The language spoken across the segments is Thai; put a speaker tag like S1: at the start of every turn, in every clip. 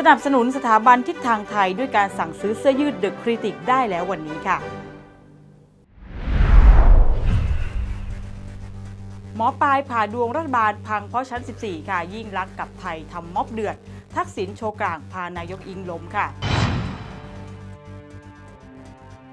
S1: สนับสนุนสถาบันทิศทางไทยด้วยการสั่งซื้อเสื้อยืดเดอะคริติกได้แล้ววันนี้ค่ะ หมอปลายผ่าดวงรัฐบาลพังเพราะชั้น 14 ค่ะ ยิ่งรักกับไทยทำม็อบเดือด ทักษิณโชว์กลางพานายกอิงล้มค่ะ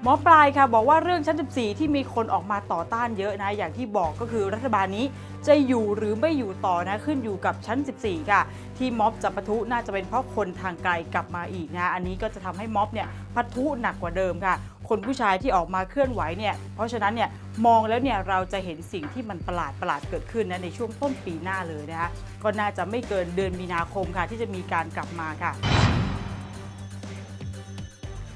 S1: หมอปลายค่ะบอกว่าเรื่องชั้น 14 ที่มีคนออกมาต่อต้านเยอะนะ อย่างที่บอกก็คือรัฐบาลนี้จะอยู่หรือไม่อยู่ต่อนะขึ้นอยู่กับชั้น 14 ค่ะ ที่ม็อบจะปะทุน่าจะเป็นเพราะคนทางไกลกลับมาอีกนะอันนี้ก็จะทำให้ม็อบเนี่ยปะทุหนักกว่าเดิมค่ะ คนผู้ชายที่ออกมาเคลื่อนไหวเนี่ยเพราะฉะนั้นเนี่ยมองแล้วเนี่ยเราจะเห็นสิ่งที่มันประหลาดประหลาดเกิดขึ้นนะในช่วงต้นปีหน้าเลยนะคะก็น่าจะไม่เกินเดือนมีนาคมค่ะ ที่จะมีการกลับมาค่ะ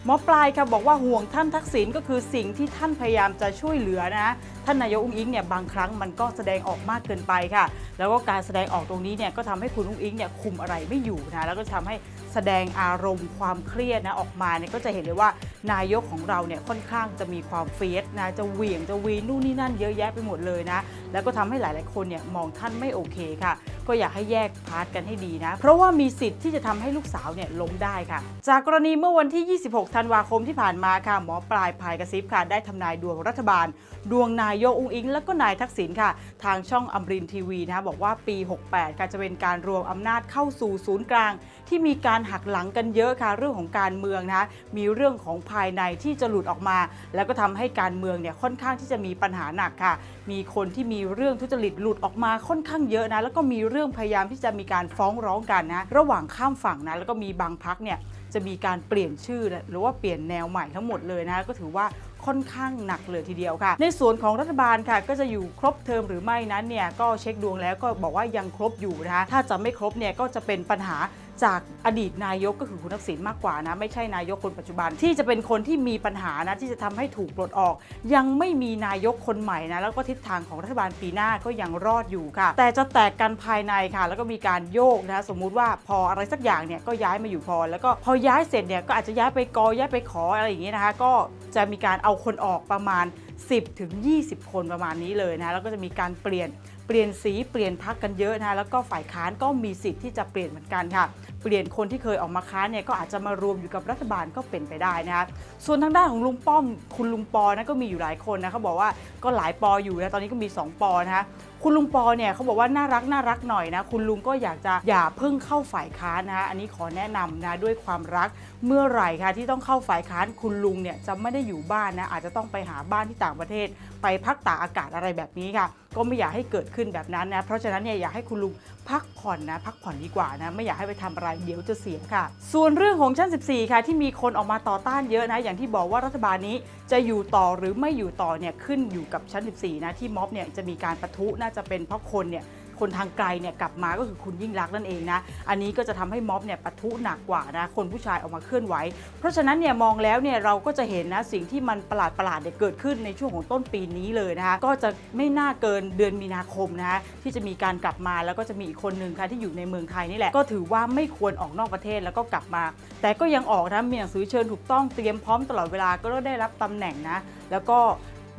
S1: หมอปลายค่ะบอกว่าห่วงท่านทักษิณก็คือสิ่งที่ท่านพยายามจะช่วยเหลือนะ ท่านนายกอุ้งอิงเนี่ยบางครั้งมันก็แสดงออกมากเกินไปค่ะ แล้วก็การแสดงออกตรงนี้เนี่ยก็ทำให้คุณอุ้งอิงเนี่ยคุมอะไรไม่อยู่นะแล้วก็ทำให้แสดงอารมณ์ความเครียดนะออกมาเนี่ยก็จะเห็นเลยว่านายกของเราเนี่ยค่อนข้างจะมีความเฟียสนะจะเหวี่ยงจะวีนนู่นนี่นั่นเยอะแยะไปหมดเลยนะ แล้วก็ทำให้หลาย ๆ คนเนี่ยมองท่านไม่โอเคค่ะ ก็อยากให้แยกพาร์ทกันให้ดีนะ เพราะว่ามีสิทธิ์ที่จะทำให้ลูกสาวเนี่ยล้มได้ค่ะ จากกรณีเมื่อวันที่ 26 ธันวาคมที่ผ่านมาค่ะหมอปลายพายกระซิบค่ะได้ทำนายดวงรัฐบาล ดวงนายกอุ้งอิง และก็นายทักษิณค่ะ ทางช่องอมรินทีวีนะคะบอกว่าปี 68ค่ะจะเป็นการรวมอำนาจเข้าสู่ศูนย์กลาง ที่มีการหักหลังกันเยอะค่ะ เรื่องของการเมืองนะคะมีเรื่องของภายในที่จะหลุดออกมา แล้วก็ทำให้การเมืองเนี่ยค่อนข้างที่จะมีปัญหาหนักค่ะ มีคนที่มีเรื่องทุจริตหลุดออกมาค่อนข้างเยอะนะแล้วก็มีเรื่องพยายามที่จะมีการฟ้องร้องกันนะระหว่างข้ามฝั่งนะแล้วก็มีบางพักเนี่ย จะมีการเปลี่ยนชื่อ หรือว่าเปลี่ยนแนวใหม่ทั้งหมดเลยนะก็ถือว่าค่อนข้างหนักเลยทีเดียวค่ะ ในส่วนของรัฐบาลค่ะก็จะอยู่ครบเทอมหรือไม่นั้นเนี่ยก็เช็คดวงแล้วก็บอกว่ายังครบอยู่นะคะถ้าจะไม่ครบเนี่ยก็จะเป็นปัญหา จากอดีตนายกก็คือคุณทักษิณมากกว่านะ ไม่ใช่นายกคนปัจจุบัน ที่จะเป็นคนที่มีปัญหานะ ที่จะทำให้ถูกปลดออก ยังไม่มีนายกคนใหม่นะ แล้วก็ทิศทางของรัฐบาลปีหน้าก็ยังรอดอยู่ค่ะ แต่จะแตกกันภายในค่ะ แล้วก็มีการโยกนะสมมุติว่าพออะไรสักอย่างเนี่ยก็ย้ายมาอยู่พอ แล้วก็พอย้ายเสร็จเนี่ยก็อาจจะย้ายไปกอย้ายไปขออะไรอย่างเงี้ยนะคะ ก็จะมีการเอาคนออกประมาณ 10 ถึง 20 คนประมาณนี้เลยนะแล้วก็จะมีการเปลี่ยนเปลี่ยนสีเปลี่ยนพักกันเยอะนะแล้วก็ฝ่ายค้านก็มีสิทธิ์ที่จะเปลี่ยนเหมือนกันค่ะ เปลี่ยนคนที่เคยออกมาค้านเนี่ยก็อาจจะมารวมอยู่กับรัฐบาลก็เป็นไปได้นะคะส่วนทางด้านของลุงป้อมคุณลุงปอนะก็มีอยู่หลายคนนะเขาบอกว่าก็หลายปออยู่นะตอนนี้ก็มี 2 ปอนะคะ คุณลุงปอเนี่ยเขาบอกว่าน่ารักน่ารักหน่อยนะคุณลุงก็อยากจะอย่าเพิ่งเข้าฝ่ายค้านนะคะอันนี้ขอแนะนำนะด้วยความรักเมื่อไหร่คะที่ต้องเข้าฝ่ายค้านคุณลุงเนี่ยจะไม่ได้อยู่บ้านนะอาจจะต้องไปหาบ้านที่ต่างประเทศ ไปพักตากอากาศอะไรแบบนี้ค่ะ ก็ไม่อยากให้เกิดขึ้นแบบนั้นนะ เพราะฉะนั้นเนี่ยอยากให้คุณลุงพักผ่อนนะพักผ่อนดีกว่านะไม่อยากให้ไปทำอะไรเดี๋ยวจะเสียค่ะ ส่วนเรื่องของชั้น 14 ค่ะที่มีคนออกมาต่อต้านเยอะนะอย่างที่บอกว่ารัฐบาลนี้จะอยู่ต่อหรือไม่อยู่ต่อเนี่ยขึ้นอยู่กับชั้น 14 นะที่ม็อบเนี่ยจะมีการประทุน่าจะเป็นเพราะคนเนี่ย คนทางไกลเนี่ยกลับมาก็คือคุณยิ่งรักษณ์นั่นเองนะอันนี้ก็จะทำให้ม็อบเนี่ยปะทุหนักกว่านะคนผู้ชายออกมาเคลื่อนไหว เพราะฉะนั้นเนี่ยมองแล้วเนี่ยเราก็จะเห็นนะสิ่งที่มันประหลาดประหลาดๆเนี่ยเกิดขึ้นในช่วงของต้นปีนี้เลยนะคะก็จะไม่น่าเกินเดือนมีนาคมนะคะที่จะมีการกลับมาแล้วก็จะมีอีกคนหนึ่งค่ะที่อยู่ในเมืองไทยนี่แหละก็ถือว่าไม่ควรออกนอกประเทศแล้วก็กลับมา แต่ก็ยังออกนะมีหนังสือเชิญถูกต้องเตรียมพร้อมตลอดเวลาก็ได้รับตำแหน่งนะแล้วก็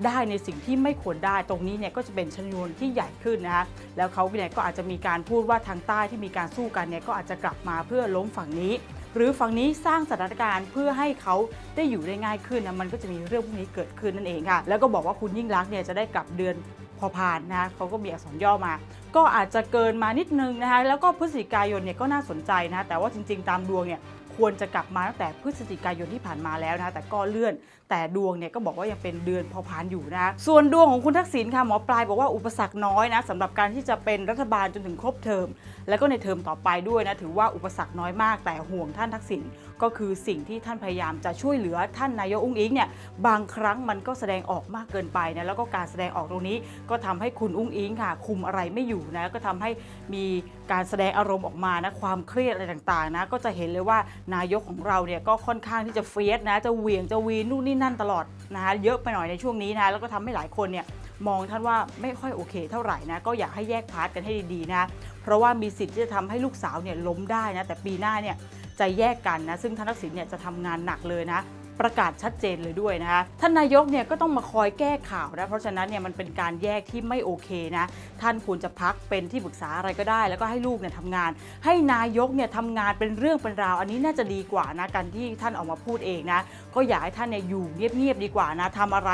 S1: ได้ในสิ่งที่ไม่ควรได้ตรงนี้เนี่ยก็จะเป็นชนวนที่ใหญ่ขึ้นนะคะแล้วเขาเนี่ยก็อาจจะมีการพูดว่าทางใต้ที่มีการสู้กันเนี่ยก็อาจจะกลับมาเพื่อล้มฝั่งนี้ หรือฝั่งนี้สร้างสถานการณ์เพื่อให้เขาได้อยู่ได้ง่ายขึ้นนะมันก็จะมีเรื่องพวกนี้เกิดขึ้นนั่นเองค่ะ แล้วก็บอกว่าคุณยิ่งรักเนี่ยจะได้กลับเดือนพอพานนะคะเขาก็มีอักษรย่อมา ก็อาจจะเกินมานิดนึงนะคะแล้วก็พฤศจิกายนเนี่ยก็น่าสนใจนะแต่ว่าจริง ๆ ตามดวงเนี่ย ควรจะกลับมาตั้งแต่พฤศจิกายนที่ผ่านมาแล้วนะคะแต่ก็เลื่อน แต่ดวงเนี่ยก็บอกว่ายังเป็นเดือนพอผ่านอยู่นะคะส่วนดวงของคุณทักษิณค่ะหมอปลายบอกว่าอุปสรรคน้อยนะสำหรับการที่จะเป็นรัฐบาลจนถึงครบเทอม แล้วก็ในเทอมต่อไปด้วยนะถือว่าอุปสรรคน้อยมากแต่ห่วงท่านทักษิณ ก็คือสิ่งที่ท่านพยายามจะช่วยเหลือท่านนายกอุ้งอิงเนี่ยบางครั้งมันก็แสดงออกมากเกินไปนะแล้วก็การแสดงออกตรงนี้ ก็ทำให้คุณอุ้งอิงค่ะ คุมอะไรไม่อยู่นะก็ทำให้มีการแสดงอารมณ์ออกมานะความเครียดอะไรต่างๆนะก็จะเห็นเลยว่านายกของเราเนี่ยก็ค่อนข้างที่จะเฟียสนะจะเหวี่ยงจะวีนนู่นนี่นั่นตลอดนะคะเยอะไปหน่อยในช่วงนี้นะแล้วก็ทำให้หลายคนเนี่ยมองท่านว่าไม่ค่อยโอเคเท่าไหร่นะก็อยากให้แยกพาร์ทกันให้ดีๆนะเพราะว่ามีสิทธิ์ที่จะทำให้ลูกสาวเนี่ยล้มได้นะแต่ปีหน้าเนี่ย จะแยกกันนะซึ่งท่านทักษิณเนี่ยจะทำงานหนักเลยนะ ประกาศชัดเจนเลยด้วยนะคะท่านนายกเนี่ยก็ต้องมาคอยแก้ข่าวนะเพราะฉะนั้นเนี่ยมันเป็นการแยกที่ไม่โอเคนะท่านควรจะพักเป็นที่ปรึกษาอะไรก็ได้ แล้วก็ให้ลูกเนี่ยทำงาน ให้นายกเนี่ยทำงานเป็นเรื่องเป็นราว อันนี้น่าจะดีกว่านะการที่ท่านออกมาพูดเองนะก็อยากให้ท่านเนี่ยอยู่เงียบๆดีกว่านะทำอะไร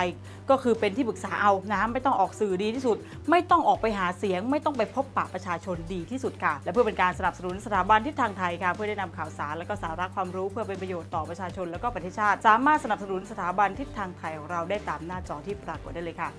S1: ก็คือเป็นที่ปรึกษาเอานะไม่ต้องออกสื่อดีที่สุด ไม่ต้องออกไปหาเสียง ไม่ต้องไปพบปะประชาชนดีที่สุดค่ะ และเพื่อเป็นการสนับสนุนสถาบันทิศทางไทยค่ะเพื่อได้นำข่าวสารและก็สาระความรู้เพื่อเป็นประโยชน์ต่อประชาชนและก็ประเทศชาติามารถสนับสนุนสถาบันทิศทางไทยของเราได้ตามหน้าจอที่ปรากฏได้เลยค่ะ